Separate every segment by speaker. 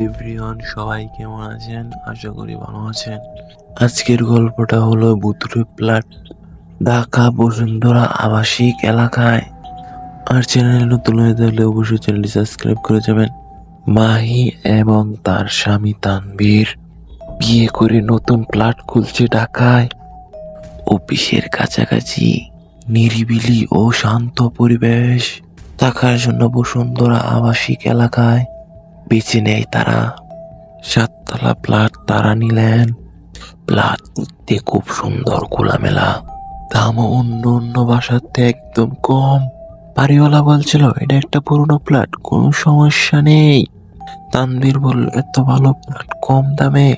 Speaker 1: Everyone সবাই কেমন আছেন? আশা করি ভালো আছেন। আজকের গল্পটা হলো বুতুরে প্লাট ঢাকা বসুন্ধরা আবাসিক এলাকায়। আর চ্যানেল নতুন হয়ে থাকলে অবশ্যই চ্যানেলটি সাবস্ক্রাইব করে যাবেন। মাহি এবং তার স্বামী তানবীর বিয়ে করে নতুন প্লাট খুলছে ঢাকায়। অফিসের কাছাকাছি নিরিবিলি ও শান্ত পরিবেশ। থাকার জন্য বসুন্ধরা আবাসিক এলাকায় বেছে নেয় তারা। সাততলা প্লাট তারা নিলেন। প্লাট দেখতে খুব সুন্দর, খোলামেলা। দামও অন্য অন্য থেকে একদম কম। বাড়িওয়ালা বলছিল, এটা একটা পুরনো প্লাট কোনো সমস্যা নেই। তানভীর বলল, এত ভালো প্লাট কম দামে?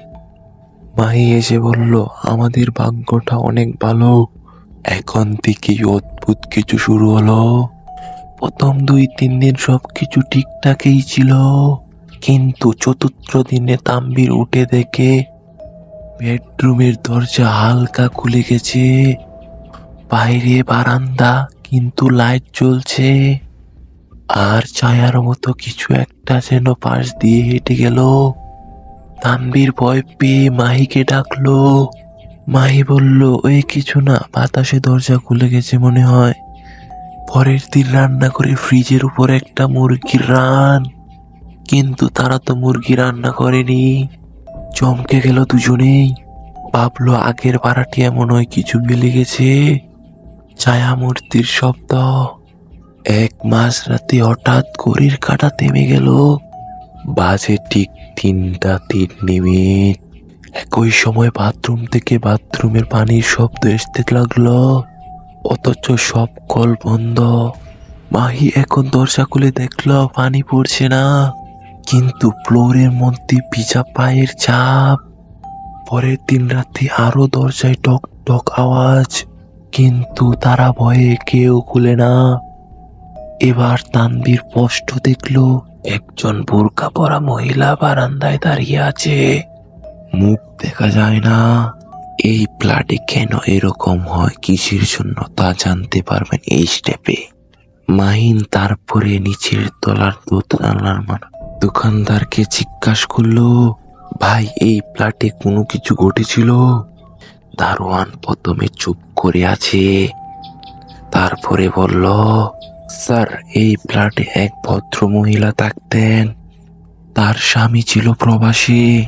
Speaker 1: মাহি এসে বলল, আমাদের ভাগ্যটা অনেক ভালো। এখন থেকেই অদ্ভুত কিছু শুরু হলো। প্রথম দুই তিন দিন সবকিছু ঠিকঠাকই ছিল। কিন্তু চতুর্থ দিনে তাম্বির উঠে দেখে বেডরুমের দরজা হালকা খুলে গেছে। বাইরে বারান্দা, কিন্তু লাইট জ্বলছে। আর ছায়ার মতো কিছু একটা যেন পাশ দিয়ে হেঁটে গেল। তানবীর ভয় পেয়ে মাহিকে ডাকলো। মাহি বলল, ওই কিছু না, বাতাসে দরজা খুলে গেছে মনে হয়। পরের দিন রান্না করে ফ্রিজের উপর একটা মুরগির রান। কিন্তু তারা তো মুরগি রান্না করেনি। চমকে গেল দুজনেই। ভাবলো আগের পাড়াটি এমন হয় কিছু মিলে গেছে। ছায়া মূর্তির শব্দ। এক মাস রাতে হঠাৎ ঘড়ির কাটা থেমে গেল। বাজে ঠিক তিনটা তিন মিনিট একই সময় বাথরুম থেকে বাথরুমের পানির শব্দ আসতে লাগল। অথচ সব কল বন্ধ। মাহি এখন দরজা খুলে দেখল, পানি পড়ছে না। কিন্তু ফ্লোরের মধ্যে ভিজা পায়ের চাপ। পরের দিন রাতে আরও দরজায় টক টক আওয়াজ, কিন্তু তারা ভয়ে কেউ খুলে না। এবার তানবীর স্পষ্ট দেখল, একজন বোরকা পরা মহিলা বারান্দায় দাঁড়িয়ে আছে। মুখ দেখা যায় না। এই প্লাটে কেন এরকম হয় কিসের জন্য তা জানতে পারবেন এই স্টেপে। মাহিন তারপরে নিচের তলার দোতলার মান দোকানদারকে জিজ্ঞাসা করল, ভাই, এই প্লাটে কোনো কিছু ঘটেছিল? দারোয়ান প্রথমে চুপ করে আছে। তারপরে বলল, স্যার, এই প্লাটে এক ভদ্র মহিলা থাকতেন। তার স্বামী ছিল প্রবাসী।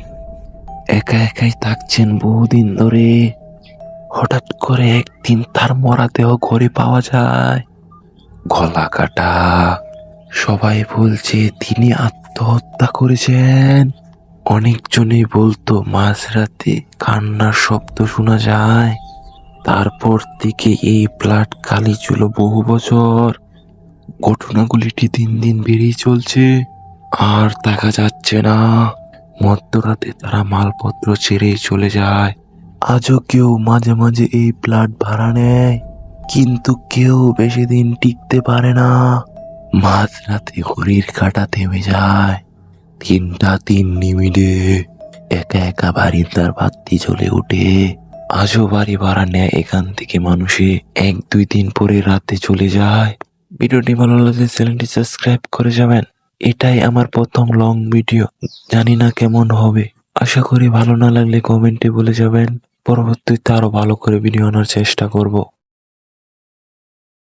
Speaker 1: একা একাই থাকছেন বহুদিন ধরে। হঠাৎ করে একদিন তার মরা দেহ ঘরে পাওয়া যায়। গলা কাটা। সবাই বলছে, তিনি আত্মহত্যা করেছেন। অনেকজনেই বলতো, মাঝরাতে কান্নার শব্দ শোনা যায়। তারপর থেকে এই প্লাট খালি ছিল বহু বছর। ঘটনাগুলিটি দিন দিন বেড়েই চলছে? আর দেখা যাচ্ছে না। মধ্যরাতে তারা মালপত্র ছেড়ে চলে যায়। আজও কেউ মাঝে মাঝে এই প্লাট ভাড়া নেয়। কিন্তু কেউ বেশি দিন টিকতে পারে না। মাঝরাতে ঘড়ির কাটা থেমে যায়। তিনটা তিন নিমিডে একা একা বারিন্দার বাতি জ্বলে ওঠে। আজও বাড়ি ভাড়া নেয় এখান থেকে মানুষে। এক, দুই দিন পরে রাতে চলে যায়। ভিডিওটি ভালো লাগলে চ্যানেলটি সাবস্ক্রাইব করে যাবেন। এটাই আমার প্রথম লং ভিডিও। জানি না কেমন হবে। আশা করি ভালো না লাগলে কমেন্টে বলে যাবেন। পরবর্তীতে আরও ভালো করে ভিডিও আনার চেষ্টা করব।